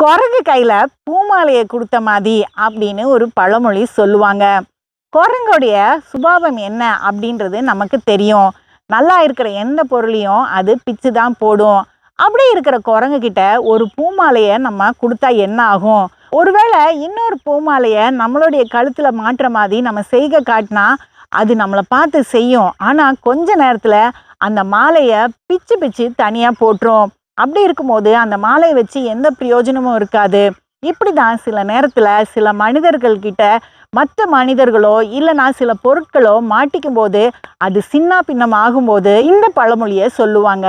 குரங்கு கையில் பூமாலையை கொடுத்த மாதிரி அப்படின்னு ஒரு பழமொழி சொல்லுவாங்க. குரங்குடைய சுபாவம் என்ன அப்படின்றது நமக்கு தெரியும். நல்லா இருக்கிற எந்த பொருளையும் அது பிச்சு தான் போடும். அப்படி இருக்கிற குரங்கு கிட்ட ஒரு பூமாலையை நம்ம கொடுத்தா என்ன ஆகும்? ஒருவேளை இன்னொரு பூமாலையை நம்மளுடைய கழுத்தில் மாட்டுற மாதிரி நம்ம செய்க காட்டினா அது நம்மளை பார்த்து செய்யும். ஆனால் கொஞ்ச நேரத்தில் அந்த மாலையை பிச்சு பிச்சு தனியாக போட்டுரும். அப்படி இருக்கும்போது அந்த மாலையை வச்சு எந்த பிரயோஜனமும் இருக்காது. இப்படி தான் சில நேரத்தில் சில மனிதர்கள்கிட்ட மற்ற மனிதர்களோ இல்லைனா சில பொருட்களோ மாட்டிக்கும் போது அது சின்ன பின்னம் ஆகும்போது இந்த பழமொழியை சொல்லுவாங்க.